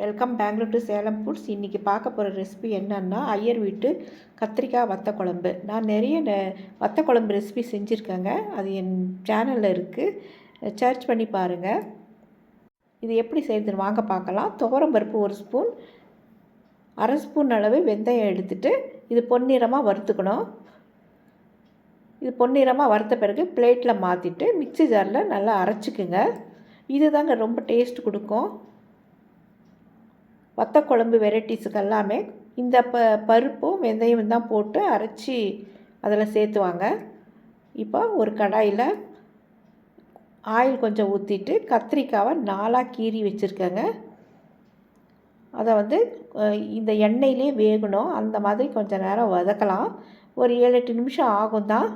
Welcome Bangalore to Salem foods இன்றைக்கி பார்க்க போகிற ரெசிபி என்னன்னா ஐயர் வீட்டு கத்திரிக்காய் வத்த குழம்பு நான் நிறைய நெ- வத்த குழம்பு ரெசிபி செஞ்சுருக்கேங்க. அது என் சேனலில் இருக்குது சர்ச் பண்ணி பாருங்கள் இது எப்படி செய்யுதுன்னு வாங்க பார்க்கலாம். துவரம் பருப்பு ஒரு ஸ்பூன் அரை ஸ்பூன் அளவு வெந்தயம் எடுத்துட்டு இது பொன்னிறமாக வறுத்துக்கணும். இது பொன்னிறமாக வறுத்த பிறகு பிளேட்டில் மாற்றிட்டு மிக்ஸி ஜாரில் நல்லா அரைச்சிக்குங்க. இது தாங்க ரொம்ப டேஸ்ட் கொடுக்கும். வத்த குழம்பு வெரைட்டிஸுக்கு எல்லாமே இந்த ப பருப்பும் வெந்தயம் தான் போட்டு அரைச்சி அதில் சேர்த்துவாங்க. இப்போ ஒரு கடாயில் ஆயில் கொஞ்சம் ஊற்றிட்டு கத்திரிக்காவை நாலாக கீறி வச்சுருக்கேங்க. அதை வந்து இந்த எண்ணெயிலே வேகணும். அந்த மாதிரி கொஞ்சம் நேரம் வதக்கலாம். ஒரு ஏழு எட்டு நிமிஷம் ஆகும் தான்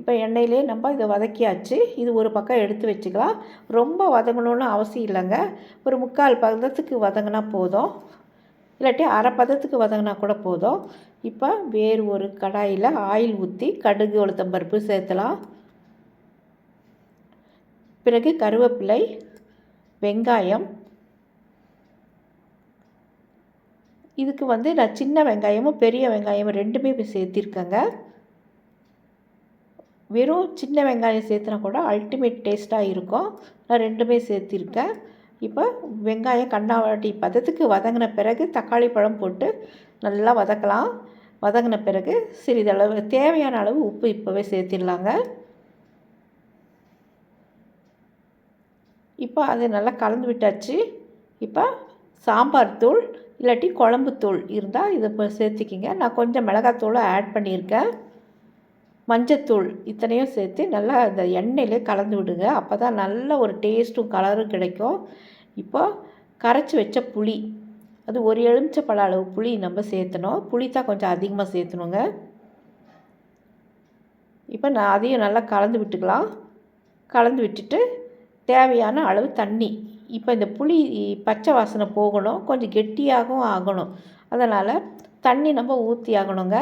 இப்போ எண்ணெயிலே நம்ம இதை வதக்கியாச்சு. இது ஒரு பக்கம் எடுத்து வச்சுக்கலாம். ரொம்ப வதங்கணும்னு அவசியம் இல்லைங்க. ஒரு முக்கால் பதத்துக்கு வதங்கினா போதும். இல்லாட்டி அரை பதத்துக்கு வதங்கினா கூட போதும். இப்போ வேறு ஒரு கடாயில் ஆயில் ஊற்றி கடுகு உளுத்தம்பருப்பு சேர்த்தலாம். பிறகு கருவேப்பிலை வெங்காயம். இதுக்கு வந்து நான் சின்ன வெங்காயமும் பெரிய வெங்காயமும் ரெண்டுமே சேர்த்திருக்கேங்க. வெறும் சின்ன வெங்காயம் சேர்த்துனா கூட அல்டிமேட் டேஸ்ட்டாக இருக்கும். நான் ரெண்டுமே சேர்த்திருக்கேன். இப்போ வெங்காயம் கண்ணாவாட்டி பதத்துக்கு வதங்கின பிறகு தக்காளி பழம் போட்டு நல்லா வதக்கலாம். வதங்கின பிறகு சிறிதளவு தேவையான அளவு உப்பு இப்போவே சேர்த்திடலாங்க. இப்போ அது நல்லா கலந்து விட்டாச்சு. இப்போ சாம்பார் தூள் இல்லாட்டி குழம்பு தூள் இருந்தால் இதை இப்போ சேர்த்திக்கிங்க. நான் கொஞ்சம் மிளகாத்தூளும் ஆட் பண்ணியிருக்கேன். மஞ்சத்தூள் இத்தனையும் சேர்த்து நல்லா அந்த எண்ணெயிலே கலந்து விடுங்க. அப்போ தான் நல்ல ஒரு டேஸ்ட்டும் கலரும் கிடைக்கும். இப்போ கரைச்சி வச்ச புளி அது ஒரு எலுமிச்சப்பழ அளவு புளி நம்ம சேர்த்தணும். புளி தான் கொஞ்சம் அதிகமாக சேர்த்தணுங்க. இப்போ நான் அதையும் நல்லா கலந்து விட்டுக்கலாம். கலந்து விட்டுட்டு தேவையான அளவு தண்ணி. இப்போ இந்த புளி பச்சை வாசனை போகணும். கொஞ்சம் கெட்டியாகவும் ஆகணும். அதனால் தண்ணி நம்ம ஊற்றி ஆகணுங்க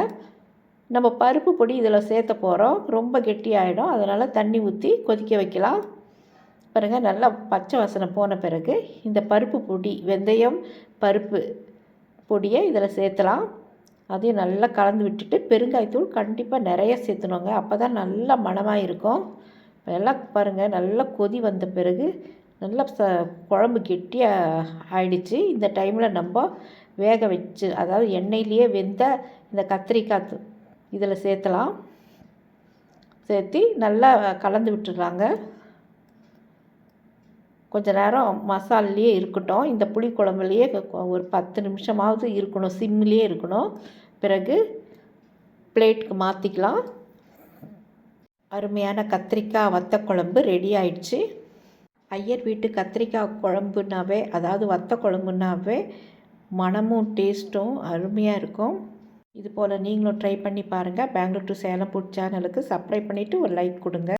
நம்ம பருப்பு பொடி இதில் சேர்த்த போகிறோம். ரொம்ப கெட்டியாயிடும். அதனால் தண்ணி ஊற்றி கொதிக்க வைக்கலாம். பாருங்கள் நல்லா பச்சை வாசனை போன பிறகு இந்த பருப்பு பொடி வெந்தயம் பருப்பு பொடியை இதில் சேர்த்தலாம். அதையும் நல்லா கலந்து விட்டுட்டு பெருங்காயத்தூள் கண்டிப்பாக நிறைய சேர்த்துணுங்க. அப்போ தான் நல்லா மணமாக இருக்கும். எல்லாம் பாருங்கள் நல்லா கொதி வந்த பிறகு நல்லா ச குழம்பு கெட்டியாக ஆயிடுச்சு. இந்த டைமில் நம்ம வேக வச்சு அதாவது எண்ணெயிலேயே வெந்த இந்த கத்திரிக்காய் இதில் சேர்த்தலாம். சேர்த்து நல்லா கலந்து விட்டுடுறாங்க. கொஞ்ச நேரம் மசாலாலேயே இருக்கட்டும். இந்த புளி குழம்புலையே ஒரு பத்து நிமிஷமாவது இருக்கணும். சிம்மிலே இருக்கணும். பிறகு பிளேட்டுக்கு மாற்றிக்கலாம் அருமையான கத்திரிக்காய் வத்த குழம்பு ரெடி ஆயிடுச்சு. ஐயர் வீட்டு கத்திரிக்காய் குழம்புனாவே அதாவது வத்த குழம்புனாவே மணமும் டேஸ்ட்டும் அருமையாக இருக்கும். இது போல் நீங்களும் ட்ரை பண்ணி பாருங்கள் பெங்களூர் டு சேலம் ஃபுட் சேனலுக்கு சப்ஸ்கிரைப் பண்ணிவிட்டு ஒரு லைக் கொடுங்க.